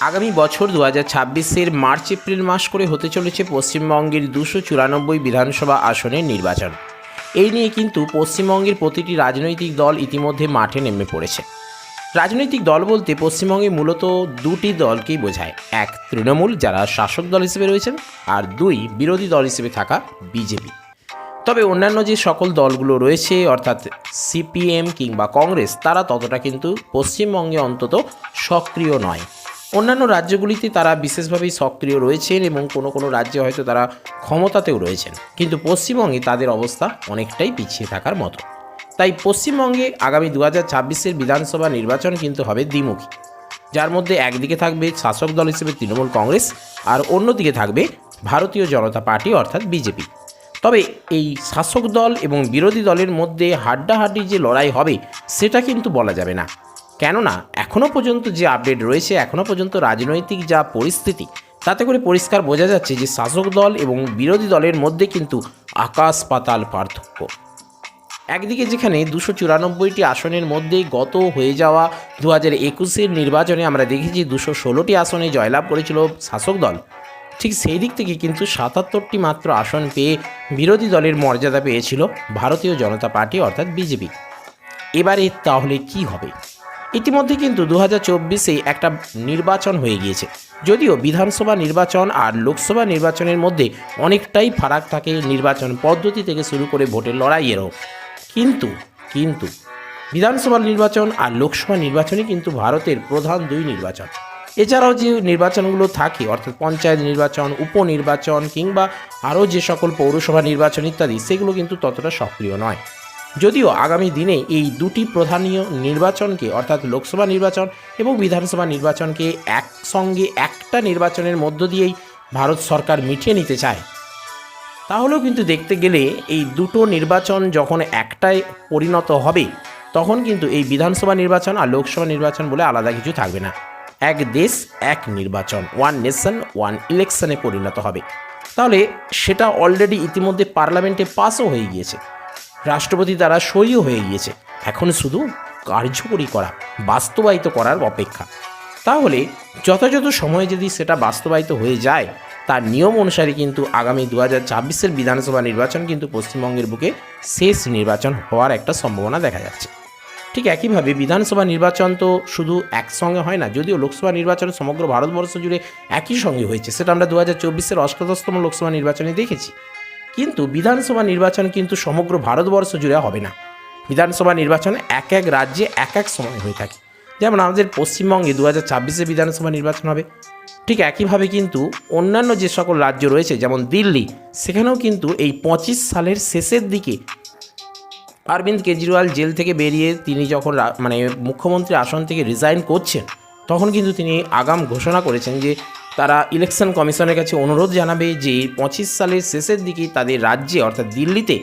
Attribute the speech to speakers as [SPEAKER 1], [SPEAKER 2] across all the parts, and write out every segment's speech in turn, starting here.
[SPEAKER 1] আগামী বছর দু হাজার ছাব্বিশের মার্চ, এপ্রিল মাস করে হতে চলেছে পশ্চিমবঙ্গের দুশো চুরানব্বই বিধানসভা আসনের নির্বাচন। এই নিয়ে কিন্তু পশ্চিমবঙ্গের প্রতিটি রাজনৈতিক দল ইতিমধ্যে মাঠে নেমে পড়েছে। রাজনৈতিক দল বলতে পশ্চিমবঙ্গে মূলত দুটি দলকেই বোঝায়। এক, তৃণমূল, যারা শাসক দল হিসেবে রয়েছেন, আর দুই, বিরোধী দল হিসেবে থাকা বিজেপি। তবে অন্যান্য যে সকল দলগুলো রয়েছে, অর্থাৎ সিপিএম কিংবা কংগ্রেস, তারা ততটা কিন্তু পশ্চিমবঙ্গে অন্তত সক্রিয় নয়। অন্যান্য রাজ্যগুলিতে তারা বিশেষভাবেই সক্রিয় রয়েছেন এবং কোনো কোনো রাজ্যে হয়তো তারা ক্ষমতাতেও রয়েছেন। কিন্তু পশ্চিমবঙ্গে তাদের অবস্থা অনেকটাই পিছিয়ে থাকার মতো। তাই পশ্চিমবঙ্গে আগামী দু হাজার ছাব্বিশের বিধানসভা নির্বাচন কিন্তু হবে দ্বিমুখী। যার মধ্যে একদিকে থাকবে শাসক দল হিসেবে তৃণমূল কংগ্রেস আর অন্যদিকে থাকবে ভারতীয় জনতা পার্টি অর্থাৎ বিজেপি। তবে এই শাসক দল এবং বিরোধী দলের মধ্যে হাড্ডাহাড্ডি যে লড়াই হবে, সেটা কিন্তু বলা যাবে না। কেননা এখনও পর্যন্ত যে আপডেট রয়েছে এখনও পর্যন্ত রাজনৈতিক যা পরিস্থিতি, তাতে করে পরিষ্কার বোঝা যাচ্ছে যে শাসক দল এবং বিরোধী দলের মধ্যে কিন্তু আকাশ পাতাল পার্থক্য। একদিকে যেখানে দুশো চুরানব্বইটি আসনের মধ্যে গত হয়ে যাওয়া দু হাজার একুশের নির্বাচনে আমরা দেখেছি দুশো ষোলোটি আসনে জয়লাভ করেছিল শাসক দল। ঠিক সেই দিক থেকে কিন্তু সাতাত্তরটি মাত্র আসন পেয়ে বিরোধী দলের মর্যাদা পেয়েছিল ভারতীয় জনতা পার্টি অর্থাৎ বিজেপি। এবারে তাহলে কি হবে? ইতিমধ্যে কিন্তু দু হাজার একটা নির্বাচন হয়ে গিয়েছে। যদিও বিধানসভা নির্বাচন আর লোকসভা নির্বাচনের মধ্যে অনেকটাই ফারাক থাকে নির্বাচন পদ্ধতি থেকে শুরু করে ভোটের লড়াইয়েরও। কিন্তু কিন্তু বিধানসভা নির্বাচন আর লোকসভা নির্বাচনই কিন্তু ভারতের প্রধান দুই নির্বাচন। এছাড়াও যে নির্বাচনগুলো থাকে, অর্থাৎ পঞ্চায়েত নির্বাচন, উপনির্বাচন কিংবা আরও যে সকল পৌরসভা নির্বাচন ইত্যাদি, সেগুলো কিন্তু ততটা সক্রিয় নয়। যদিও আগামী দিনে এই দুটি প্রধানীয় নির্বাচনকে, অর্থাৎ লোকসভা নির্বাচন এবং বিধানসভা নির্বাচনকে একসঙ্গে একটা নির্বাচনের মধ্য দিয়েই ভারত সরকার মিটিয়ে নিতে চায়। তাহলেও কিন্তু দেখতে গেলে এই দুটো নির্বাচন যখন একটাই পরিণত হবে, তখন কিন্তু এই বিধানসভা নির্বাচন আর লোকসভা নির্বাচন বলে আলাদা কিছু থাকবে না। এক দেশ, এক নির্বাচন ওয়ান নেশন ওয়ান ইলেকশনে পরিণত হবে। তাহলে সেটা অলরেডি ইতিমধ্যে পার্লামেন্টে পাসও হয়ে গিয়েছে। রাষ্ট্রপতি দ্বারা সইও হয়ে গিয়েছে। এখন শুধু কার্যকরী করা, বাস্তবায়িত করার অপেক্ষা। তাহলে যথাযথ সময়ে যদি সেটা বাস্তবায়িত হয়ে যায়, তার নিয়ম অনুসারে কিন্তু আগামী দু হাজার ছাব্বিশের বিধানসভা নির্বাচন কিন্তু পশ্চিমবঙ্গের বুকে শেষ নির্বাচন হওয়ার একটা সম্ভাবনা দেখা যাচ্ছে। ঠিক একইভাবে বিধানসভা নির্বাচন তো শুধু একসঙ্গে হয় না, যদিও লোকসভা নির্বাচন সমগ্র ভারতবর্ষ জুড়ে একই সঙ্গে হয়েছে, সেটা আমরা দু হাজার চব্বিশের অষ্টাদশতম লোকসভা নির্বাচনে দেখেছি। কিন্তু বিধানসভা নির্বাচন কিন্তু সমগ্র ভারতবর্ষ জুড়ে হবে না। বিধানসভা নির্বাচন এক এক রাজ্যে এক এক সময় হয়ে থাকে। যেমন আমাদের পশ্চিমবঙ্গে দু হাজার ছাব্বিশে বিধানসভা নির্বাচন হবে। ঠিক একইভাবে কিন্তু অন্যান্য যে সকল রাজ্য রয়েছে, যেমন দিল্লি, সেখানেও কিন্তু এই পঁচিশ সালের শেষের দিকে অরবিন্দ কেজরিওয়াল জেল থেকে বেরিয়ে তিনি যখন মানে মুখ্যমন্ত্রী আসন থেকে রিজাইন করছেন, তখন কিন্তু তিনি আগাম ঘোষণা করেছেন যে তারা ইলেকশন কমিশনের কাছে অনুরোধ জানাবে যে পঁচিশ সালের শেষের দিকে তাদের রাজ্যে, অর্থাৎ দিল্লিতে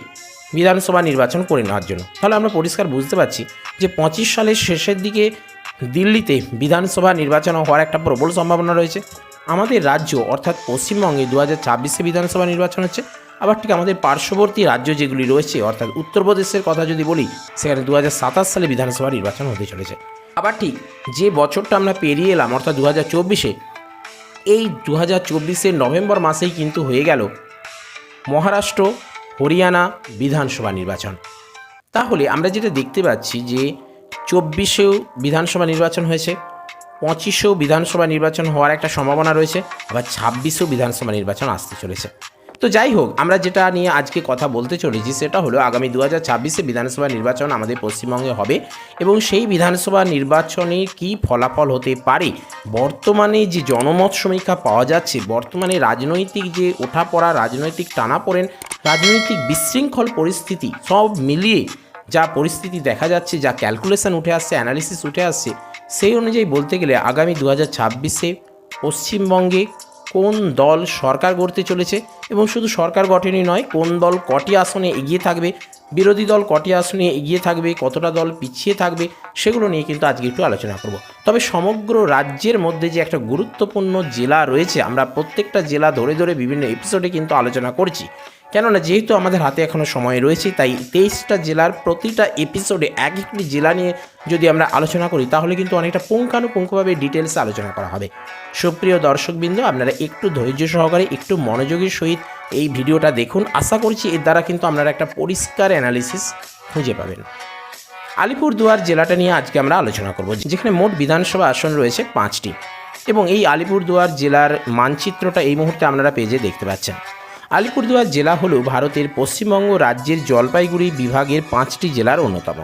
[SPEAKER 1] বিধানসভা নির্বাচন করে নেওয়ার জন্য। তাহলে আমরা পরিষ্কার বুঝতে পারছি যে পঁচিশ সালের শেষের দিকে দিল্লিতে বিধানসভা নির্বাচন হওয়ার একটা প্রবল সম্ভাবনা রয়েছে। আমাদের রাজ্য, অর্থাৎ পশ্চিমবঙ্গে দু হাজার ছাব্বিশে বিধানসভা নির্বাচন হচ্ছে। আবার ঠিক আমাদের পার্শ্ববর্তী রাজ্য যেগুলি রয়েছে, অর্থাৎ উত্তরপ্রদেশের কথা যদি বলি, সেখানে দু হাজার সাতাশ সালে বিধানসভা নির্বাচন হতে চলেছে। আবার ঠিক যে বছরটা আমরা পেরিয়ে এলাম, অর্থাৎ দু হাজার চব্বিশে এই দু হাজার চব্বিশের নভেম্বর মাসেই কিন্তু হয়ে গেল মহারাষ্ট্র, হরিয়ানা বিধানসভা নির্বাচন। তাহলে আমরা যেটা দেখতে পাচ্ছি যে চব্বিশেও বিধানসভা নির্বাচন হয়েছে, পঁচিশেও বিধানসভা নির্বাচন হওয়ার একটা সম্ভাবনা রয়েছে, আবার ছাব্বিশেও বিধানসভা নির্বাচন আসতে চলেছে। তো যাই হোক, আমরা যেটা নিয়ে আজকে কথা বলতে চলেছি সেটা হলো আগামী দু হাজার ছাব্বিশে বিধানসভা নির্বাচন আমাদের পশ্চিমবঙ্গে হবে এবং সেই বিধানসভা নির্বাচনে কী ফলাফল হতে পারে, বর্তমানে যে জনমত সমীক্ষা পাওয়া যাচ্ছে, বর্তমানে রাজনৈতিক যে ওঠাপড়া, রাজনৈতিক টানাপোড়েন, রাজনৈতিক বিশৃঙ্খল পরিস্থিতি সব মিলিয়ে যা পরিস্থিতি দেখা যাচ্ছে, যা ক্যালকুলেশন উঠে আসছে অ্যানালিসিস উঠে আসছে, সেই অনুযায়ী বলতে গেলে আগামী দু হাজার ছাব্বিশে পশ্চিমবঙ্গে কোন দল সরকার গড়তে চলেছে এবং শুধু সরকার গঠনই নয়, কোন দল কটি আসনে এগিয়ে থাকবে, বিরোধী দল কটি আসনে এগিয়ে থাকবে, কতটা দল পিছিয়ে থাকবে, সেগুলো নিয়ে কিন্তু আজকে একটু আলোচনা করব। তবে সমগ্র রাজ্যের মধ্যে যে একটা গুরুত্বপূর্ণ জেলা রয়েছে, আমরা প্রত্যেকটা জেলা ধরে ধরে বিভিন্ন এপিসোডে কিন্তু আলোচনা করছি। কেননা যেহেতু আমাদের হাতে এখনও সময় রয়েছে, তাই তেইশটা জেলার প্রতিটা এপিসোডে এক একটি জেলা নিয়ে যদি আমরা আলোচনা করি, তাহলে কিন্তু অনেকটা পুঙ্খানুপুঙ্খভাবে ডিটেলসে আলোচনা করা হবে। সুপ্রিয় দর্শকবৃন্দ, আপনারা একটু ধৈর্য সহকারে, একটু মনোযোগের সহিত এই ভিডিওটা দেখুন। আশা করছি এর দ্বারা কিন্তু আপনারা একটা পরিষ্কার অ্যানালিসিস খুঁজে পাবেন। আলিপুরদুয়ার জেলাটা নিয়ে আজকে আমরা আলোচনা করব, যেখানে মোট বিধানসভা আসন রয়েছে পাঁচটি। এবং এই আলিপুরদুয়ার জেলার মানচিত্রটা এই মুহূর্তে আপনারা পেজে দেখতে পাচ্ছেন। আলিপুরদুয়ার জেলা হল ভারতের পশ্চিমবঙ্গ রাজ্যের জলপাইগুড়ি বিভাগের পাঁচটি জেলার অন্যতম।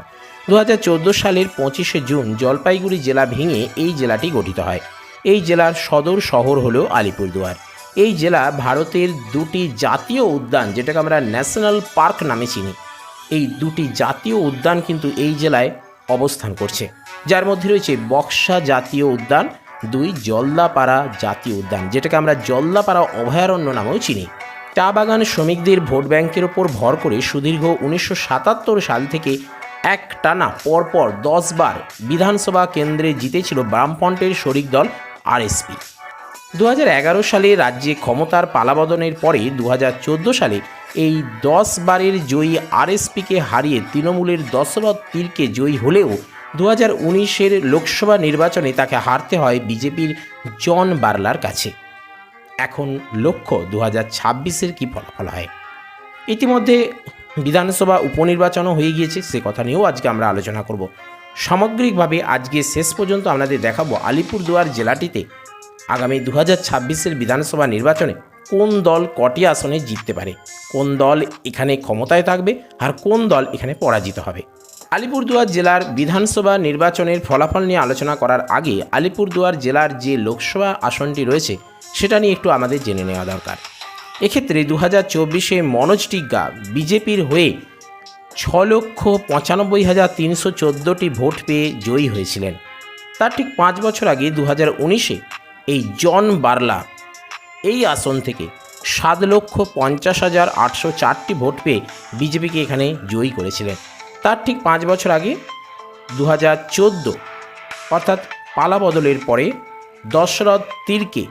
[SPEAKER 1] দু হাজার চোদ্দ সালের পঁচিশে জুন জলপাইগুড়ি জেলা ভেঙে এই জেলাটি গঠিত হয়। এই জেলার সদর শহর হল আলিপুরদুয়ার। এই জেলা ভারতের দুটি জাতীয় উদ্যান, যেটাকে আমরা ন্যাশনাল পার্ক নামে চিনি। এই দুটি জাতীয় উদ্যান কিন্তু এই জেলায় অবস্থান করছে। যার মধ্যে রয়েছে বক্সা জাতীয় উদ্যান, দুই জলদাপাড়া জাতীয় উদ্যান, যেটাকে আমরা জলদাপাড়া অভয়ারণ্য নামেও চিনি। চা বাগান শ্রমিকদের ভোট ব্যাংকের ওপর ভর করে সুদীর্ঘ উনিশশো সাতাত্তর সাল থেকে এক টানা পরপর দশবার বিধানসভা কেন্দ্রে জিতেছিল বামফ্রন্টের শরিক দল আরএসপি। দু হাজার এগারো সালে রাজ্যে ক্ষমতার পালাবদনের পরে দু হাজার চোদ্দ সালে এই দশ বারের জয়ী আরএসপিকে হারিয়ে তৃণমূলের দশরথ তীরকে জয়ী হলেও দু হাজার লোকসভা নির্বাচনে তাকে হারতে হয় বিজেপির জন বার্লার কাছে। এখন লক্ষ্য দু হাজার ছাব্বিশের কী ফলাফল হয়। ইতিমধ্যে বিধানসভা উপনির্বাচনও হয়ে গিয়েছে, সে কথা নিয়েও আজকে আমরা আলোচনা করব। সামগ্রিকভাবে আজকে শেষ পর্যন্ত আপনাদের দেখাবো আলিপুরদুয়ার জেলাটিতে আগামী দু হাজার ছাব্বিশের বিধানসভা নির্বাচনে কোন দল কটি আসনে জিততে পারে, কোন দল এখানে ক্ষমতায় থাকবে আর কোন দল এখানে পরাজিত হবে। আলিপুরদুয়ার জেলার বিধানসভা নির্বাচনের ফলাফল নিয়ে আলোচনা করার আগে আলিপুরদুয়ার জেলার যে লোকসভা আসনটি রয়েছে, সেটা নিয়ে একটু আমাদের জেনে নেওয়া দরকার। এক্ষেত্রে দু হাজার চব্বিশে মনোজ টিগ্গা বিজেপির হয়ে ছ লক্ষ পঁচানব্বই হাজার তিনশো চোদ্দোটি ভোট পেয়ে জয়ী হয়েছিলেন। তার ঠিক পাঁচ বছর আগে দু হাজার উনিশে এই জন বার্লা এই আসন থেকে সাত লক্ষ পঞ্চাশ হাজার আটশো চারটি ভোট পেয়ে বিজেপিকে এখানে জয়ী করেছিলেন। তার ঠিক পাঁচ বছর আগে দু হাজার চোদ্দ, অর্থাৎ পালা বদলের পরে দশরথ তীরকে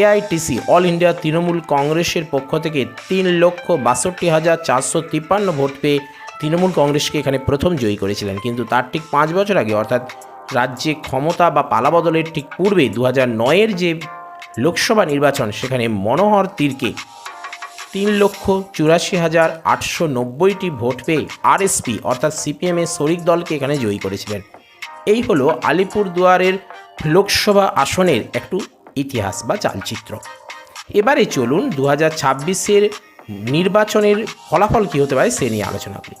[SPEAKER 1] এআইটিসি অল ইন্ডিয়া তৃণমূল কংগ্রেসের পক্ষ থেকে তিন লক্ষ বাষট্টি হাজার চারশো তিপ্পান্ন ভোট পেয়ে তৃণমূল কংগ্রেসকে এখানে প্রথম জয়ী করেছিলেন। কিন্তু তার ঠিক পাঁচ বছর আগে, অর্থাৎ রাজ্যে ক্ষমতা বা পালাবদলের ঠিক পূর্বে দু হাজার নয়ের যে লোকসভা নির্বাচন, সেখানে মনোহর তীরকে তিন লক্ষ চুরাশি হাজার আটশো নব্বইটি ভোট পেয়ে আরএসপি, অর্থাৎ সিপিএমের শরিক দলকে এখানে জয়ী করেছিলেন। এই হলো আলিপুরদুয়ারের লোকসভা আসনের একটু ইতিহাস বা চালচিত্র। এবারে চলুন দু হাজার ছাব্বিশের নির্বাচনের ফলাফল কী হতে পারে সে নিয়ে আলোচনা করি।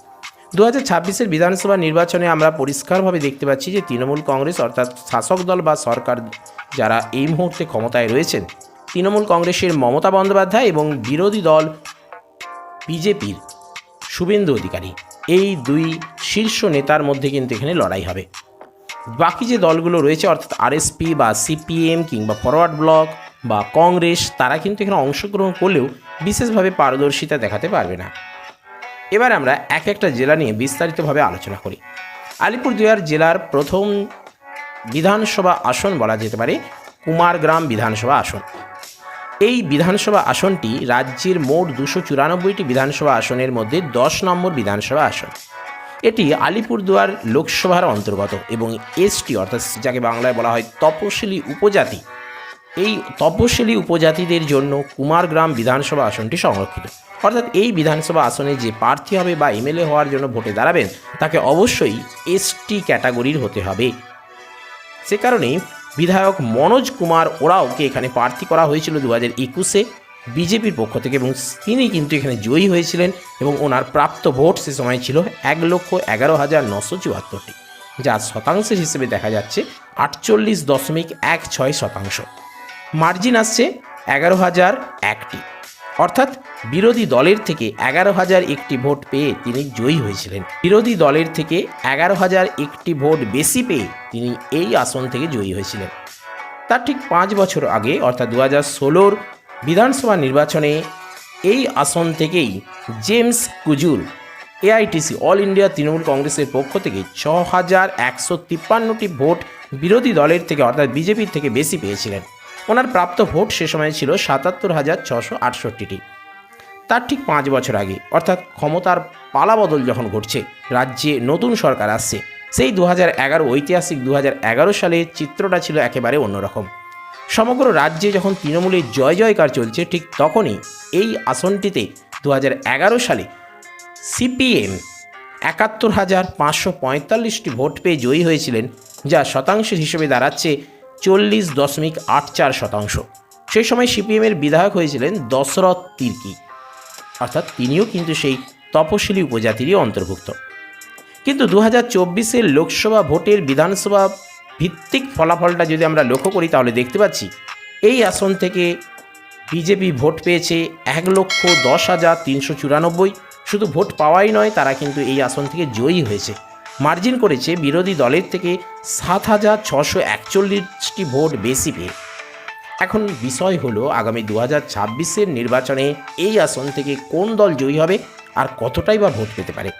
[SPEAKER 1] দু হাজার ছাব্বিশের বিধানসভা নির্বাচনে আমরা পরিষ্কারভাবে দেখতে পাচ্ছি যে তৃণমূল কংগ্রেস, অর্থাৎ শাসক দল বা সরকার যারা এই মুহূর্তে ক্ষমতায় রয়েছেন তৃণমূল কংগ্রেসের মমতা বন্দ্যোপাধ্যায় এবং বিরোধী দল বিজেপির শুভেন্দু অধিকারী। এই দুই শীর্ষ নেতার মধ্যে কিন্তু এখানে লড়াই হবে। বাকি যে দলগুলো রয়েছে, অর্থাৎ আরএসপি বা সিপিএম কিংবা ফরওয়ার্ড ব্লক বা কংগ্রেস, তারা কিন্তু এখানে অংশগ্রহণ করলেও বিশেষভাবে পারদর্শিতা দেখাতে পারবে না। এবার আমরা এক একটা জেলা নিয়ে বিস্তারিতভাবে আলোচনা করি। আলিপুরদুয়ার জেলার প্রথম বিধানসভা আসন বলা যেতে পারে, কুমারগ্রাম বিধানসভা আসন। এই বিধানসভা আসনটি রাজ্যের মোট দুশো চুরানব্বইটি বিধানসভা আসনের মধ্যে দশ নম্বর বিধানসভা আসন। এটি আলিপুরদুয়ার লোকসভার অন্তর্গত এবং এসটি অর্থাৎ যাকে বাংলায় বলা হয় তপশিলি উপজাতি। এই তপশিলি উপজাতিদের জন্য কুমারগ্রাম বিধানসভা আসনটি সংরক্ষিত। অর্থাৎ এই বিধানসভা আসনে যে প্রার্থী হবে বা এমএলএ হওয়ার জন্য ভোটে দাঁড়াবেন, তাকে অবশ্যই এসটি ক্যাটাগরির হতে হবে। সে কারণেই বিধায়ক মনোজ কুমার ওরাওকে এখানে প্রার্থী করা হয়েছিল দু হাজার একুশে বিজেপির পক্ষ থেকে এবং তিনি কিন্তু এখানে জয়ী হয়েছিলেন এবং ওনার প্রাপ্ত ভোট সে সময় ছিল এক লক্ষ এগারো হাজার নশো চুয়াত্তরটি, যা শতাংশের হিসেবে দেখা যাচ্ছে আটচল্লিশ দশমিক এক ছয় শতাংশ। মার্জিন আসছে এগারো হাজার একটি। অর্থাৎ বিরোধী দলের থেকে এগারো হাজার একটি ভোট পেয়ে তিনি জয়ী হয়েছিলেন। বিরোধী দলের থেকে এগারো হাজার একটি ভোট বেশি পেয়ে তিনি এই আসন থেকে জয়ী হয়েছিলেন। তার ঠিক পাঁচ বছর আগে, অর্থাৎ দু হাজার ষোলোর বিধানসভা নির্বাচনে এই আসন থেকেই James Kujur AITC all India Trinamool কংগ্রেসের পক্ষ থেকে ছ হাজার একশো তিপ্পান্নটি ভোট বিরোধী দলের থেকে, অর্থাৎ বিজেপির থেকে বেশি পেয়েছিলেন। ওনার প্রাপ্ত ভোট সে সময় ছিল সাতাত্তর হাজার ছশো আটষট্টিটি। তার ঠিক পাঁচ বছর আগে, অর্থাৎ ক্ষমতার পালাবদল যখন ঘটছে, রাজ্যে নতুন সরকার আসছে, সেই দু এগারো ঐতিহাসিক দু এগারো সালের চিত্রটা ছিল একেবারে অন্যরকম। সমগ্র রাজ্যে যখন তৃণমূলের জয় জয়কার চলছে, ঠিক তখনই এই আসনটিতে দু এগারো সালে সিপিএম একাত্তর হাজার পাঁচশো পঁয়তাল্লিশটি ভোট পেয়ে জয়ী হয়েছিলেন, যা শতাংশের হিসেবে দাঁড়াচ্ছে চল্লিশ দশমিক আট চার শতাংশ। সেই সময় সিপিএমের বিধায়ক হয়েছিলেন দশরথ তির্কি। অর্থাৎ তিনিও কিন্তু সেই তপশিলি উপজাতিরই অন্তর্ভুক্ত। কিন্তু দু হাজার চব্বিশের লোকসভা ভোটের বিধানসভা ভিত্তিক ফলাফলটা যদি আমরা লক্ষ্য করি, তাহলে দেখতে পাচ্ছি, এই আসন থেকে বিজেপি ভোট পেয়েছে এক লক্ষ দশ হাজার তিনশো চুরানব্বই। শুধু ভোট পাওয়াই নয়, তারা কিন্তু এই আসন থেকে জয়ী হয়েছে। মার্জিন করেছে বিরোধী দলের থেকে সাত হাজার ছশো একচল্লিশটি ভোট বেশি পেয়ে। এখন বিষয় হলো, আগামী দু হাজার ছাব্বিশের নির্বাচনে এই আসন থেকে কোন দল জয়ী হবে আর কতটাই বা ভোট পেতে পারে।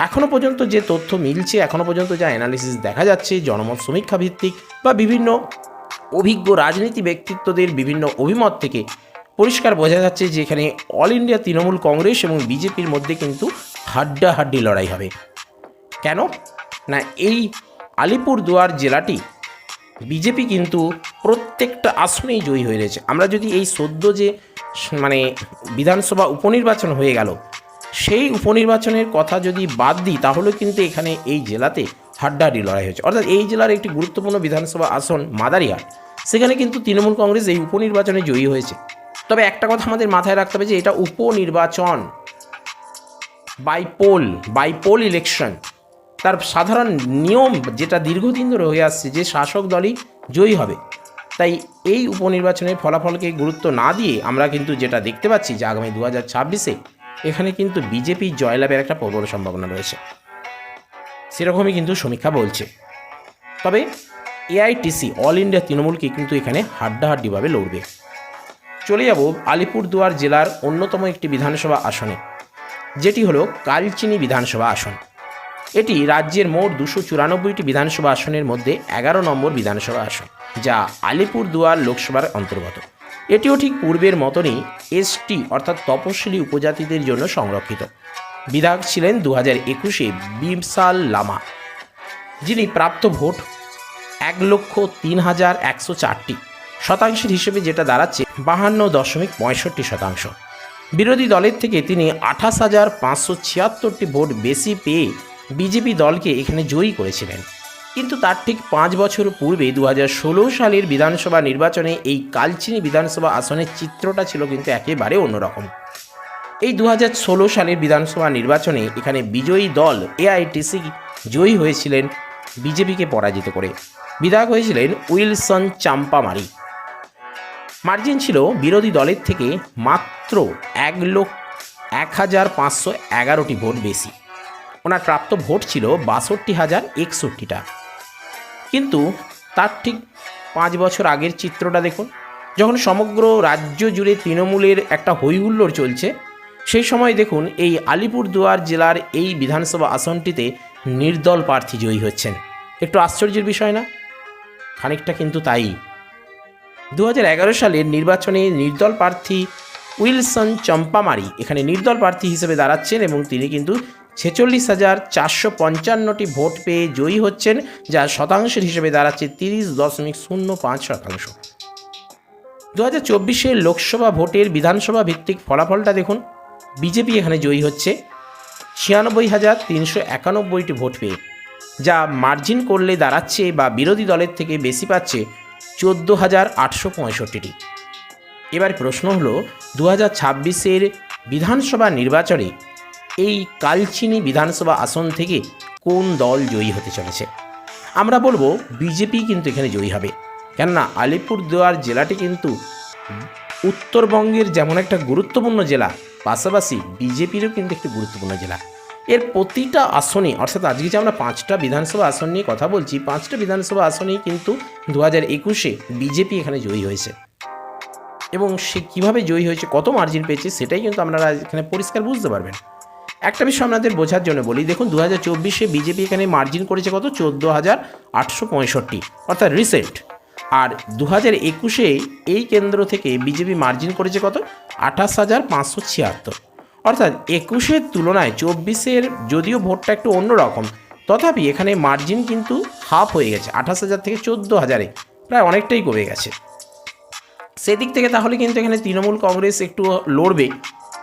[SPEAKER 1] এখনও পর্যন্ত যে তথ্য মিলছে এখনও পর্যন্ত যা অ্যানালিসিস দেখা যাচ্ছে, জনমত সমীক্ষা ভিত্তিক বা বিভিন্ন অভিজ্ঞ রাজনীতি ব্যক্তিত্বদের বিভিন্ন অভিমত থেকে পরিষ্কার বোঝা যাচ্ছে যে এখানে অল ইন্ডিয়া তৃণমূল কংগ্রেস এবং বিজেপির মধ্যে কিন্তু হাড্ডাহাড্ডি লড়াই হবে। কেন? না, এই আলিপুরদুয়ার জেলাটি বিজেপি কিন্তু প্রত্যেকটা আসনেই জয়ী হয়ে রয়েছে। আমরা যদি এই সদ্য যে মানে বিধানসভা উপনির্বাচন হয়ে গেল, সেই উপনির্বাচনের কথা যদি বাদ দিই, তাহলে কিন্তু এখানে এই জেলাতে হাড্ডাহাড্ডি লড়াই হয়েছে। অর্থাৎ এই জেলার একটি গুরুত্বপূর্ণ বিধানসভা আসন মাদারিহাট সেখানে কিন্তু তৃণমূল কংগ্রেস এই উপনির্বাচনে জয়ী হয়েছে। তবে একটা কথা আমাদের মাথায় রাখতে হবে যে, এটা উপনির্বাচন। Bypoll bypoll election. তার সাধারণ নিয়ম যেটা দীর্ঘদিন ধরে হয়ে আসছে যে শাসক দলই জয়ী হবে। তাই এই উপনির্বাচনের ফলাফলকে গুরুত্ব না দিয়ে আমরা কিন্তু যেটা দেখতে পাচ্ছি যে আগামী দু হাজার ছাব্বিশে এখানে কিন্তু বিজেপি জয়লাভের একটা প্রবল সম্ভাবনা রয়েছে। সেরকমই কিন্তু সমীক্ষা বলছে। তবে এআইটিসি, অল ইন্ডিয়া তৃণমূলকে কিন্তু এখানে হাড্ডাহাড্ডিভাবে লড়বে। চলে যাব আলিপুরদুয়ার জেলার অন্যতম একটি বিধানসভা আসনে, যেটি হলো কালচিনি বিধানসভা আসন। এটি রাজ্যের মোট দুশো চুরানব্বইটি বিধানসভা আসনের মধ্যে এগারো নম্বর বিধানসভা আসন, যা আলিপুরদুয়ার লোকসভার অন্তর্গত। এটিও ঠিক পূর্বের মতনই এসটি অর্থাৎ তপশিলি উপজাতিদের জন্য সংরক্ষিত। বিধায়ক ছিলেন দু হাজার একুশে বিমসাল লামা, যিনি প্রাপ্ত ভোট এক লক্ষ তিন হাজার একশো চারটি শতাংশের হিসেবে যেটা দাঁড়াচ্ছে বাহান্ন দশমিক পঁয়ষট্টি শতাংশ। বিরোধী দলের থেকে তিনি আঠাশ হাজার পাঁচশো ছিয়াত্তরটি ভোট বেশি পেয়ে বিজেপি দলকে এখানে জয়ী করেছিলেন। কিন্তু তার ঠিক পাঁচ বছর পূর্বে দু হাজার ষোলো সালের বিধানসভা নির্বাচনে এই কালচিনি বিধানসভা আসনের চিত্রটা ছিল কিন্তু একেবারে অন্যরকম। এই দু হাজার ষোলো সালের বিধানসভা নির্বাচনে এখানে বিজয়ী দল এআইটিসি জয়ী হয়েছিলেন বিজেপিকে পরাজিত করে। বিধায়ক হয়েছিলেন উইলসন চাম্পামারি। মার্জিন ছিল বিরোধী দলের থেকে মাত্র এক লোক এক হাজার পাঁচশো এগারোটি ভোট বেশি। ওনার প্রাপ্ত ভোট ছিল বাষট্টি হাজার একষট্টিটা। কিন্তু তার ঠিক পাঁচ বছর আগের চিত্রটা দেখুন, যখন সমগ্র রাজ্য জুড়ে তৃণমূলের একটা হৈহুল্লোড় চলছে, সেই সময় দেখুন এই আলিপুরদুয়ার জেলার এই বিধানসভা আসনটিতে নির্দল প্রার্থী জয়ী হচ্ছেন। একটু আশ্চর্যের বিষয় না? খানিকটা কিন্তু তাই। দু হাজার এগারো সালের নির্বাচনে নির্দল প্রার্থী উইলসন চম্পামারি এখানে নির্দল প্রার্থী হিসেবে দাঁড়াচ্ছেন এবং তিনি কিন্তু ছেচল্লিশ হাজার চারশো পঞ্চান্নটি ভোট পেয়ে জয়ী হচ্ছেন যা শতাংশের হিসেবে দাঁড়াচ্ছে তিরিশ দশমিক শূন্য পাঁচ শতাংশ। দু হাজার চব্বিশের লোকসভা ভোটের বিধানসভা ভিত্তিক ফলাফলটা দেখুন। বিজেপি এখানে জয়ী হচ্ছে। ছিয়ানব্বই হাজার তিনশো একানব্বইটি ভোট পেয়ে, যা মার্জিন করলে দাঁড়াচ্ছে বা বিরোধী দলের থেকে বেশি পাচ্ছে চোদ্দ হাজার আটশো পঁয়ষট্টিটি। এবার প্রশ্ন হলো দু হাজার ছাব্বিশের বিধানসভা নির্বাচনে এই কালচিনি বিধানসভা আসন থেকে কোন দল জয়ী হতে চলেছে? আমরা বলব বিজেপি কিন্তু এখানে জয়ী হবে। কেননা আলিপুরদুয়ার জেলাটি কিন্তু উত্তরবঙ্গের যেমন একটা গুরুত্বপূর্ণ জেলা, পাশাপাশি বিজেপিরও কিন্তু একটি গুরুত্বপূর্ণ জেলা। এর প্রতিটা আসনে, অর্থাৎ আজকে যে আমরা পাঁচটা বিধানসভা আসন নিয়ে কথা বলছি, পাঁচটা বিধানসভা আসনেই কিন্তু দু হাজার একুশে বিজেপি এখানে জয়ী হয়েছে। এবং সে কীভাবে জয়ী হয়েছে, কত মার্জিন পেয়েছে, সেটাই কিন্তু আপনারা এখানে পরিষ্কার বুঝতে পারবেন। একটা বিষয় আপনাদের বোঝার জন্য বলি। দেখুন দু হাজার চব্বিশে বিজেপি এখানে মার্জিন করেছে কত? চোদ্দ হাজার আটশো পঁয়ষট্টি, অর্থাৎ রিসেন্ট আর দু হাজার একুশে এই কেন্দ্র থেকে বিজেপি মার্জিন করেছে কত? আঠাশ হাজার পাঁচশো ছিয়াত্তর। অর্থাৎ একুশের তুলনায় চব্বিশের যদিও ভোটটা একটু অন্যরকম, তথাপি এখানে মার্জিন কিন্তু হাফ হয়ে গেছে, আঠাশ হাজার থেকে চোদ্দ হাজারে প্রায় অনেকটাই কমে গেছে। সেদিক থেকে তাহলে কিন্তু এখানে তৃণমূল কংগ্রেস একটু লড়বে।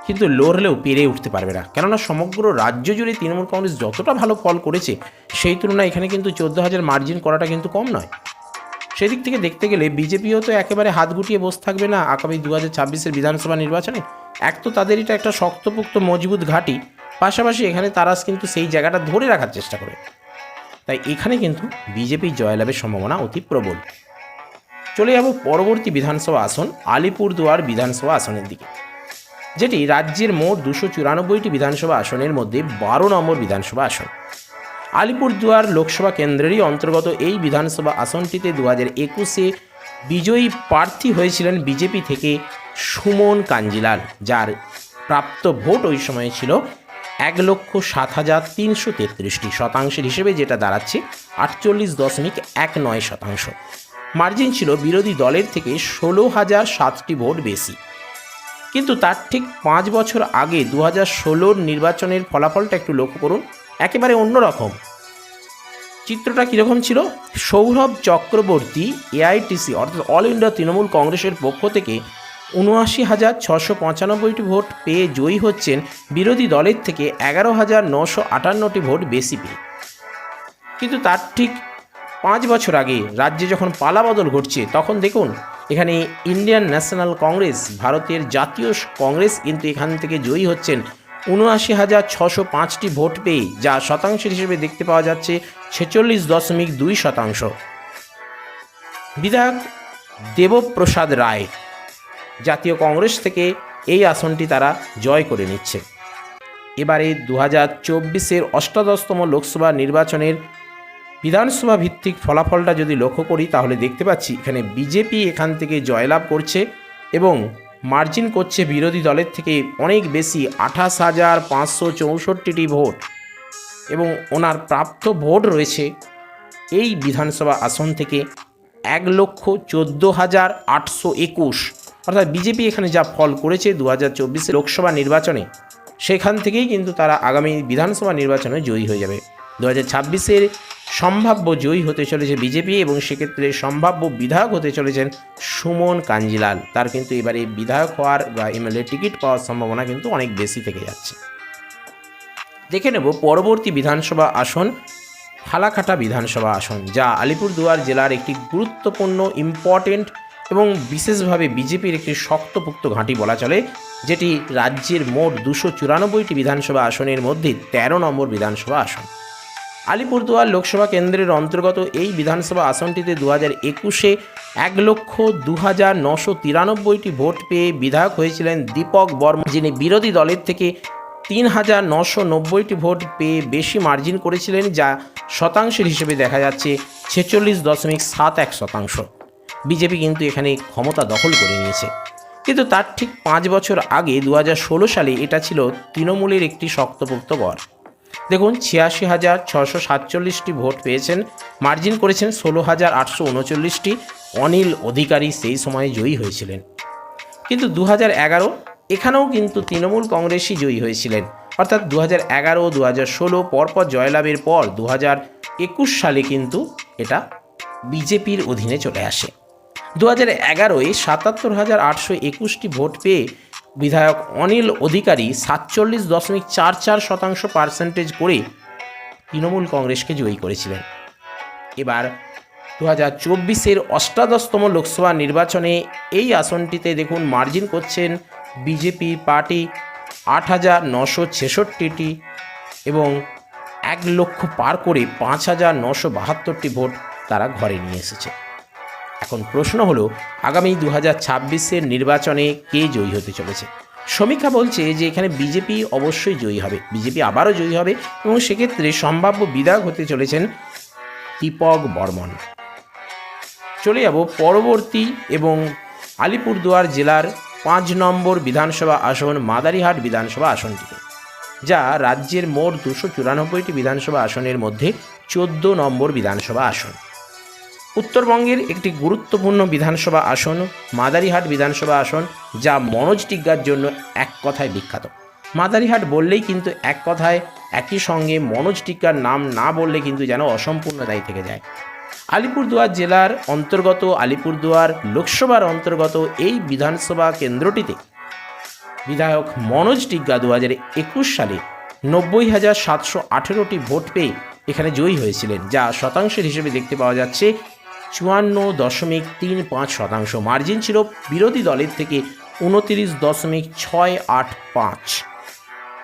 [SPEAKER 1] কিন্তু লড়লেও পেরে উঠতে পারবে না। কেননা সমগ্র রাজ্য জুড়ে তৃণমূল কংগ্রেস যতটা ভালো ফল করেছে, সেই তুলনায় এখানে কিন্তু চোদ্দ হাজার মার্জিন করাটা কিন্তু কম নয়। সেদিক থেকে দেখতে গেলে বিজেপিও তো একেবারে হাত গুটিয়ে বসে থাকবে না আগামী দু হাজার ছাব্বিশের বিধানসভা নির্বাচনে। এক তো তাদের এটা একটা শক্তপোক্ত মজবুত ঘাঁটি, পাশাপাশি এখানে তারা কিন্তু সেই জায়গাটা ধরে রাখার চেষ্টা করে। তাই এখানে কিন্তু বিজেপির জয়লাভের সম্ভাবনা অতি প্রবল। চলে যাব পরবর্তী বিধানসভা আসন, আলিপুরদুয়ার বিধানসভা আসনের দিকে। যেটি রাজ্যের মোট দুশো চুরানব্বইটি বিধানসভা আসনের মধ্যে বারো নম্বর বিধানসভা আসন। আলিপুরদুয়ার লোকসভা কেন্দ্রেরই অন্তর্গত এই বিধানসভা আসনটিতে দু হাজার একুশে বিজয়ী প্রার্থী হয়েছিলেন বিজেপি থেকে সুমন কাঞ্জিলাল, যার প্রাপ্ত ভোট ওই সময়ে ছিল এক লক্ষ সাত হাজার তিনশো তেত্রিশটি শতাংশের হিসেবে যেটা দাঁড়াচ্ছে আটচল্লিশ দশমিক এক নয় শতাংশ। মার্জিন ছিল বিরোধী দলের থেকে ষোলো হাজার সাতটি ভোট বেশি। কিন্তু তার ঠিক পাঁচ বছর আগে দু হাজার ষোলোর নির্বাচনের ফলাফলটা একটু লক্ষ্য করুন, একেবারে অন্যরকম। চিত্রটা কীরকম ছিল? সৌরভ চক্রবর্তী, এআইটিসি, অর্থাৎ অল ইন্ডিয়া তৃণমূল কংগ্রেসের পক্ষ থেকে উনআশি হাজার ছশো পঁচানব্বইটি ভোট পেয়ে জয়ী হচ্ছেন বিরোধী দলের থেকে এগারো হাজার নশো আটান্নটি ভোট বেশি পেয়ে কিন্তু তার ঠিক পাঁচ বছর আগে রাজ্যে যখন পালাবদল ঘটছে, তখন দেখুন এখানে ইন্ডিয়ান ন্যাশনাল কংগ্রেস ভারতের জাতীয় কংগ্রেস কিন্তু এখান থেকে জয়ী হচ্ছেন। উনআশি হাজার ছশো পাঁচটি ভোট পেয়ে, যা শতাংশের হিসেবে দেখতে পাওয়া যাচ্ছে ছেচল্লিশ দশমিক দুই শতাংশ। বিধায়ক দেবপ্রসাদ রায়, জাতীয় কংগ্রেস থেকে এই আসনটি তারা জয় করে নিচ্ছে। এবারে দু হাজার চব্বিশের অষ্টাদশতম লোকসভা নির্বাচনের বিধানসভা ভিত্তিক ফলাফলটা যদি লক্ষ্য করি, তাহলে দেখতে পাচ্ছি এখানে বিজেপি এখান থেকে জয়লাভ করছে এবং মার্জিন করছে বিরোধী দলের থেকে অনেক বেশি আঠাশ হাজার পাঁচশো চৌষট্টিটি ভোট এবং ওনার প্রাপ্ত ভোট রয়েছে এই বিধানসভা আসন থেকে এক লক্ষ চোদ্দ হাজার আটশো একুশ। অর্থাৎ বিজেপি এখানে যা ফল করেছে দু হাজার চব্বিশে লোকসভা নির্বাচনে, সেখান থেকেই কিন্তু তারা আগামী বিধানসভা নির্বাচনে জয়ী হয়ে যাবে। দু হাজার ছাব্বিশের সম্ভাব্য জয়ী হতে চলেছে বিজেপি এবং সেক্ষেত্রে সম্ভাব্য বিধায়ক হতে চলেছেন সুমন কাঞ্জিলাল। তার কিন্তু এবারে বিধায়ক হওয়ার বা এমএলএ টিকিট পাওয়ার সম্ভাবনা কিন্তু অনেক বেশি থেকে যাচ্ছে। দেখে নেব পরবর্তী বিধানসভা আসন, ফালাকাটা বিধানসভা আসন, যা আলিপুরদুয়ার জেলার একটি গুরুত্বপূর্ণ ইম্পর্টেন্ট এবং বিশেষভাবে বিজেপির একটি শক্তপোক্ত ঘাঁটি বলা চলে, যেটি রাজ্যের মোট দুশো চুরানব্বইটি বিধানসভা আসনের মধ্যে তেরো নম্বর বিধানসভা আসন। আলিপুরদুয়ার লোকসভা কেন্দ্রের অন্তর্গত এই বিধানসভা আসনটিতে দু হাজার একুশে এক লক্ষ দু হাজার নশো তিরানব্বইটি ভোট পেয়ে বিধায়ক হয়েছিলেন দীপক বর্মা, যিনি বিরোধী দলের থেকে তিন হাজার নশো নব্বইটি ভোট পেয়ে বেশি মার্জিন করেছিলেন, যা শতাংশের হিসেবে দেখা যাচ্ছে ছেচল্লিশ দশমিক সাত এক শতাংশ। বিজেপি কিন্তু এখানে ক্ষমতা দখল করে নিয়েছে। কিন্তু তার ঠিক পাঁচ বছর আগে দু হাজার ষোলো সালে এটা ছিল তৃণমূলের একটি শক্তপোক্ত গড়। দেখুন, ছিয়াশি হাজার ছশো সাতচল্লিশটি ভোট পেয়েছেন, মার্জিন করেছেন ষোলো হাজার আটশো উনচল্লিশটি। অনিল অধিকারী সেই সময়ে জয়ী হয়েছিলেন। কিন্তু দু এগারো, এখানেও কিন্তু তৃণমূল কংগ্রেসই জয়ী হয়েছিলেন। অর্থাৎ দু এগারো, দু হাজার ষোলো, পরপর জয়লাভের পর দু একুশ সালে কিন্তু এটা বিজেপির অধীনে চলে আসে। দু হাজার এগারোয় সাতাত্তর হাজার আটশো একুশটি ভোট পেয়ে বিধায়ক অনিল অধিকারী সাতচল্লিশ দশমিক চার চার শতাংশ পার্সেন্টেজ করে তৃণমূল কংগ্রেসকে জয়ী করেছিলেন। এবার দু হাজার চব্বিশের অষ্টাদশতম লোকসভা নির্বাচনে এই আসনটিতে দেখুন মার্জিন করছেন বিজেপি পার্টি আট হাজার নশো ছেষট্টিটি এবং এক লক্ষ পার করে পাঁচ হাজার নশো বাহাত্তরটি ভোট তারা ঘরে নিয়ে এসেছে। এখন প্রশ্ন হলো, আগামী দু হাজার ছাব্বিশের নির্বাচনে কে জয়ী হতে চলেছে? সমীক্ষা বলছে যে এখানে বিজেপি অবশ্যই জয়ী হবে। বিজেপি আবারও জয়ী হবে এবং সেক্ষেত্রে সম্ভাব্য বিধায়ক হতে চলেছেন দীপক বর্মন। চলে যাব পরবর্তী এবং আলিপুরদুয়ার জেলার পাঁচ নম্বর বিধানসভা আসন, মাদারিহাট বিধানসভা আসনটিতে, যা রাজ্যের মোট দুশো চুরানব্বইটি বিধানসভা আসনের মধ্যে চোদ্দ নম্বর বিধানসভা আসন। উত্তরবঙ্গের একটি গুরুত্বপূর্ণ বিধানসভা আসন, মাদারিহাট বিধানসভা আসন, যা মনোজ টিগ্গার জন্য এক কথায় বিখ্যাত। মাদারিহাট বললেই কিন্তু এক কথায় একই সঙ্গে মনোজ টিগ্গার নাম না বললে কিন্তু যেন অসম্পূর্ণ দায়ী থেকে যায়। আলিপুরদুয়ার জেলার অন্তর্গত আলিপুরদুয়ার লোকসভার অন্তর্গত এই বিধানসভা কেন্দ্রটিতে বিধায়ক মনোজ টিগ্গা দু হাজার একুশ সালে নব্বই হাজার সাতশো আঠেরোটি ভোট পেয়ে এখানে জয়ী হয়েছিলেন, যা শতাংশের হিসেবে দেখতে পাওয়া যাচ্ছে চুয়ান্ন দশমিক তিন পাঁচ শতাংশ মার্জিন ছিল বিরোধী দলের থেকে উনতিরিশ দশমিক ছয় আট পাঁচ,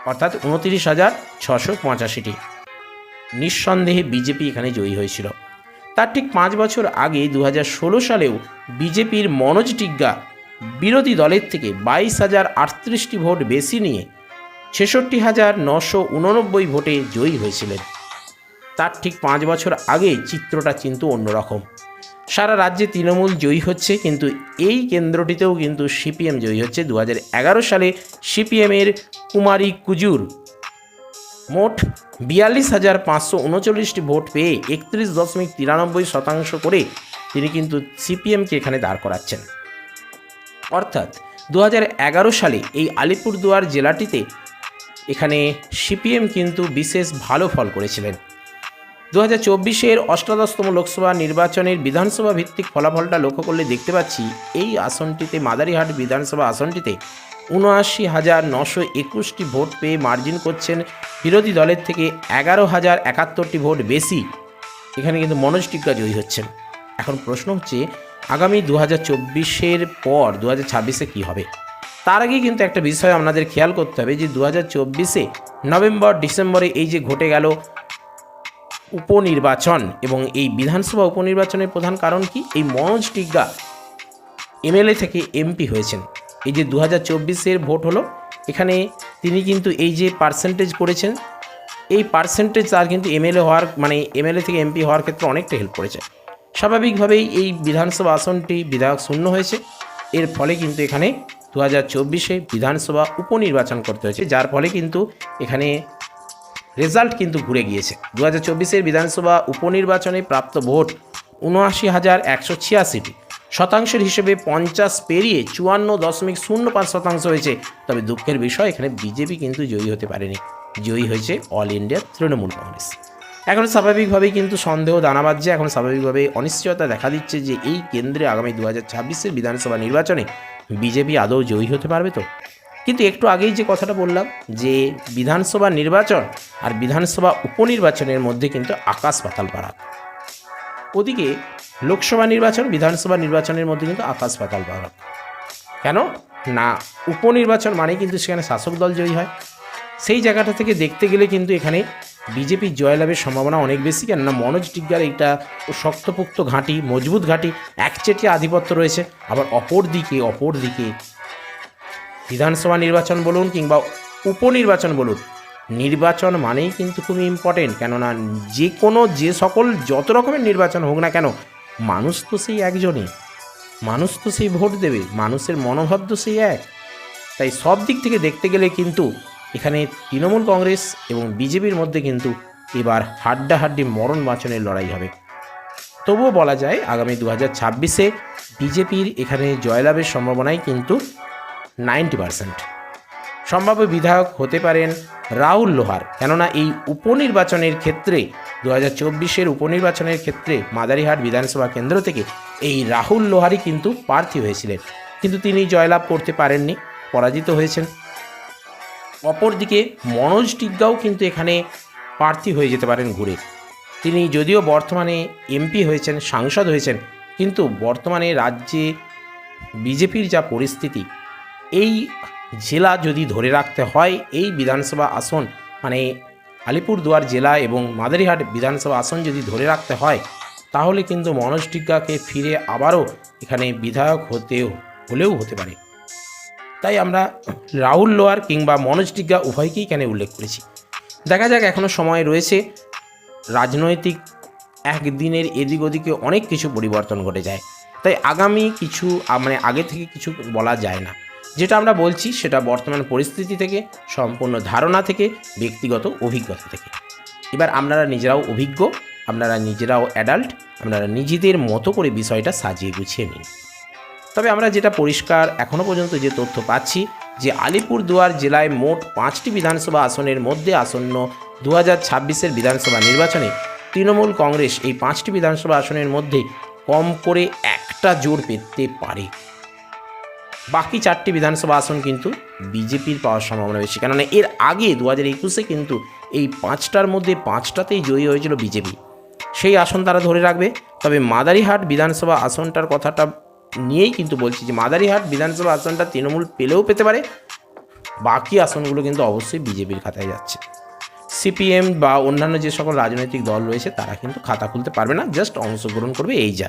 [SPEAKER 1] অর্থাৎ উনতিরিশ হাজার ছশো পঁচাশিটি। নিঃসন্দেহে বিজেপি এখানে জয়ী হয়েছিল। তার ঠিক পাঁচ বছর আগে দু হাজার ষোলো সালেও বিজেপির মনোজ টিগ্গা বিরোধী দলের থেকে বাইশ হাজার আটত্রিশটি ভোট বেশি নিয়ে ছেষট্টি হাজার নশো উননব্বই ভোটে জয়ী হয়েছিলেন। তার ঠিক পাঁচ বছর আগে চিত্রটা কিন্তু অন্যরকম। সারা রাজ্যে তৃণমূল জয়ী হচ্ছে, কিন্তু এই কেন্দ্রটিতেও কিন্তু সিপিএম জয়ী হচ্ছে। দু হাজার এগারো সালে সিপিএমের কুমারী কুজুর মোট বিয়াল্লিশ হাজার পাঁচশো উনচল্লিশটি ভোট পেয়ে একত্রিশ দশমিক তিরানব্বই শতাংশ করে তিনি কিন্তু সিপিএমকে এখানে দাঁড় করাচ্ছেন। অর্থাৎ দু হাজার এগারো সালে এই আলিপুরদুয়ার জেলাটিতে এখানে সিপিএম কিন্তু বিশেষ ভালো ফল করেছিলেন। দু হাজার চব্বিশের অষ্টাদশতম লোকসভা নির্বাচনের বিধানসভা ভিত্তিক ফলাফলটা লক্ষ্য করলে দেখতে পাচ্ছি, এই আসনটিতে মাদারিহাট বিধানসভা আসনটিতে উনআশি হাজার নশো একুশটি ভোট পেয়ে মার্জিন করছেন বিরোধী দলের থেকে এগারো হাজার একাত্তরটি ভোট বেশি। এখানে কিন্তু মনোজ টিক্কা জয়ী হচ্ছেন। এখন প্রশ্ন হচ্ছে, আগামী দু হাজার চব্বিশের পর দু হাজার ছাব্বিশে কী হবে? তার আগে কিন্তু একটা বিষয় আপনাদের খেয়াল করতে হবে যে দু হাজার চব্বিশে নভেম্বর, ডিসেম্বরে এই যে ঘটে গেল উপনির্বাচন এবং এই বিধানসভা উপনির্বাচনের প্রধান কারণ কি? এই মনোজ টিগ্গা এমএলএ থেকে এমপি হয়েছেন। এই যে দু হাজার ভোট হলো, এখানে তিনি কিন্তু এই যে পার্সেন্টেজ করেছেন, এই পার্সেন্টেজ তার কিন্তু এমএলএ হওয়ার মানে এমএলএ থেকে এমপি হওয়ার ক্ষেত্রে অনেকটা হেল্প করেছে। স্বাভাবিকভাবেই এই বিধানসভা আসনটি বিধায়ক শূন্য হয়েছে। এর ফলে কিন্তু এখানে দু হাজার বিধানসভা উপনির্বাচন করতে হয়েছে, যার ফলে কিন্তু এখানে রেজাল্ট কিন্তু ঘুরে গিয়েছে। দু হাজার চব্বিশের বিধানসভা উপনির্বাচনে প্রাপ্ত ভোট উনআশি হাজার একশো ছিয়াশিটি। শতাংশের হিসেবে পঞ্চাশ পেরিয়ে চুয়ান্ন দশমিক শূন্য পাঁচ শতাংশ হয়েছে। তবে দুঃখের বিষয়, এখানে বিজেপি কিন্তু জয়ী হতে পারেনি। জয়ী হয়েছে অল ইন্ডিয়া তৃণমূল কংগ্রেস। এখন স্বাভাবিকভাবেই কিন্তু সন্দেহ দানা বাজছে এখন স্বাভাবিকভাবে অনিশ্চয়তা দেখা দিচ্ছে যে এই কেন্দ্রে আগামী দু হাজার বিধানসভা নির্বাচনে বিজেপি আদৌ জয়ী হতে পারবে তো? কিন্তু একটু আগেই যে কথাটা বললাম, যে বিধানসভা নির্বাচন আর বিধানসভা উপনির্বাচনের মধ্যে কিন্তু আকাশ পাতাল পাড়া ওদিকে লোকসভা নির্বাচন, বিধানসভা নির্বাচনের মধ্যে কিন্তু আকাশ পাতাল পাড়া কেন? না, উপনির্বাচন মানে কিন্তু সেখানে শাসক দল জয়ী হয়। সেই জায়গাটা থেকে দেখতে গেলে কিন্তু এখানে বিজেপির জয়লাভের সম্ভাবনা অনেক বেশি, কেননা মনোজ টিগ্গার এইটা শক্তপোক্ত ঘাঁটি, মজবুত ঘাঁটি, একচেটিয়া আধিপত্য রয়েছে। আবার অপর দিকে অপর দিকে বিধানসভা নির্বাচন বলুন কিংবা উপনির্বাচন বলুন, নির্বাচন মানেই কিন্তু খুবই ইম্পর্টেন্ট কেননা যে কোনো, যে সকল, যত রকমের নির্বাচন হোক না কেন, মানুষ তো সেই একজনই। মানুষ তো সেই ভোট দেবে, মানুষের মনোভাব তো সেই এক। তাই সব দিক থেকে দেখতে গেলে কিন্তু এখানে তৃণমূল কংগ্রেস এবং বিজেপির মধ্যে কিন্তু এবার হাড্ডাহাড্ডি মরণ বাঁচনের লড়াই হবে। তবুও বলা যায়, আগামী দু হাজার ছাব্বিশে বিজেপির এখানে জয়লাভের সম্ভাবনাই কিন্তু নাইনটি পারসেন্ট। সম্ভাব্য বিধায়ক হতে পারেন রাহুল লোহার। কেননা এই উপনির্বাচনের ক্ষেত্রে দু হাজার চব্বিশের উপনির্বাচনের ক্ষেত্রে মাদারিহাট বিধানসভা কেন্দ্র থেকে এই রাহুল লোহারই কিন্তু প্রার্থী হয়েছিলেন। কিন্তু তিনি জয়লাভ করতে পারেননি, পরাজিত হয়েছেন। অপরদিকে মনোজ টিগ্গাও কিন্তু এখানে প্রার্থী হয়ে যেতে পারেন ঘুরে। তিনি যদিও বর্তমানে এমপি হয়েছেন, সাংসদ হয়েছেন, কিন্তু বর্তমানে রাজ্যে বিজেপির যা পরিস্থিতি এই জেলা যদি ধরে রাখতে হয়, এই বিধানসভা আসন মানে আলিপুরদুয়ার জেলা এবং মাদারিহাট বিধানসভা আসন যদি ধরে রাখতে হয়, তাহলে কিন্তু মনোজ টিগ্গাকে ফিরে আবারও এখানে বিধায়ক হতে, হলেও হতে পারে। তাই আমরা রাহুল লোয়ার কিংবা মনোজ টিগ্গা উভয়কেই এখানে উল্লেখ করেছি। দেখা যাক এখনও সময় রয়েছে। রাজনৈতিক একদিনের এদিক ওদিকে অনেক কিছু পরিবর্তন ঘটে যায়। তাই আগামী কিছু মানে আগে থেকে কিছু বলা যায় না। যেটা আমরা বলছি সেটা বর্তমান পরিস্থিতি থেকে, সম্পূর্ণ ধারণা থেকে, ব্যক্তিগত অভিজ্ঞতা থেকে। এবার আপনারা নিজেরাও অভিজ্ঞ, আপনারা নিজেরাও অ্যাডাল্ট আপনারা নিজেদের মতো করে বিষয়টা সাজিয়ে গুছিয়ে নিন। তবে আমরা যেটা পরিষ্কার এখনও পর্যন্ত যে তথ্য পাচ্ছি, যে আলিপুরদুয়ার জেলায় মোট পাঁচটি বিধানসভা আসনের মধ্যে আসন্ন দু হাজার ছাব্বিশের বিধানসভা নির্বাচনে তৃণমূল কংগ্রেস এই পাঁচটি বিধানসভা আসনের মধ্যে কম করে একটা জোর পেতে পারে। বাকি চারটি বিধানসভা আসন কিন্তু বিজেপির পাওয়ার সম্ভাবনা বেশি। কেননা এর আগে দু হাজার একুশে কিন্তু এই পাঁচটার মধ্যে পাঁচটাতেই জয়ী হয়েছিল বিজেপি। সেই আসন তারা ধরে রাখবে। তবে মাদারিহাট বিধানসভা আসনটার কথাটা নিয়েই কিন্তু বলছি যে, মাদারিহাট বিধানসভা আসনটা তৃণমূল পেলেও পেতে পারে। বাকি আসনগুলো কিন্তু অবশ্যই বিজেপির খাতায় যাচ্ছে। সিপিএম বা অন্যান্য যে সকল রাজনৈতিক দল রয়েছে, তারা কিন্তু খাতা খুলতে পারবে না। জাস্ট অংশগ্রহণ করবে এই যা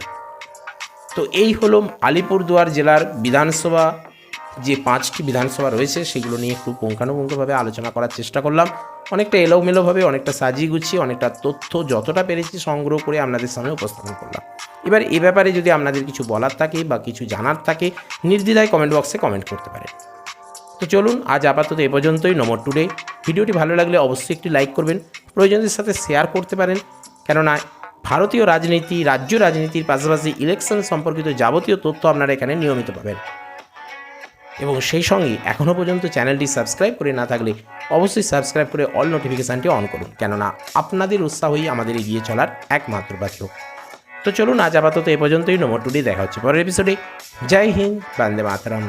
[SPEAKER 1] তো এই হলো আলিপুরদুয়ার জেলার বিধানসভা। যে পাঁচটি বিধানসভা রয়েছে, সেগুলো নিয়ে একটু পুঙ্খানুপুঙ্খভাবে আলোচনা করার চেষ্টা করলাম। অনেকটা এলোমেলোভাবে, অনেকটা সাজিয়ে গুছিয়ে অনেকটা তথ্য যতটা পেরেছি সংগ্রহ করে আপনাদের সামনে উপস্থাপন করলাম। এবার এ ব্যাপারে যদি আপনাদের কিছু বলার থাকে বা কিছু জানার থাকে, নির্দ্বিধায় কমেন্ট বক্সে কমেন্ট করতে পারেন। তো চলুন, আজ আপাতত এ পর্যন্তই নমর টুডে ভিডিওটি ভালো লাগলে অবশ্যই একটি লাইক করবেন। প্রয়োজনদের সাথে শেয়ার করতে পারেন। কেননা ভারতীয় রাজনীতি, রাজ্য রাজনীতির পাশাপাশি ইলেকশন সম্পর্কিত যাবতীয় তথ্য আপনারা এখানে নিয়মিত পাবেন। এবং সেই সঙ্গে এখনও পর্যন্ত চ্যানেলটি সাবস্ক্রাইব করে না থাকলে অবশ্যই সাবস্ক্রাইব করে অল নোটিফিকেশানটি অন করুন। কেননা আপনাদের উৎসাহই আমাদের এগিয়ে চলার একমাত্র পাত্র তো চলুন আজ আপাতত এ পর্যন্তই। নম্বর টুডে দেখা হচ্ছে পরের এপিসোডে জয় হিন্দ। বান্দে মাতরম।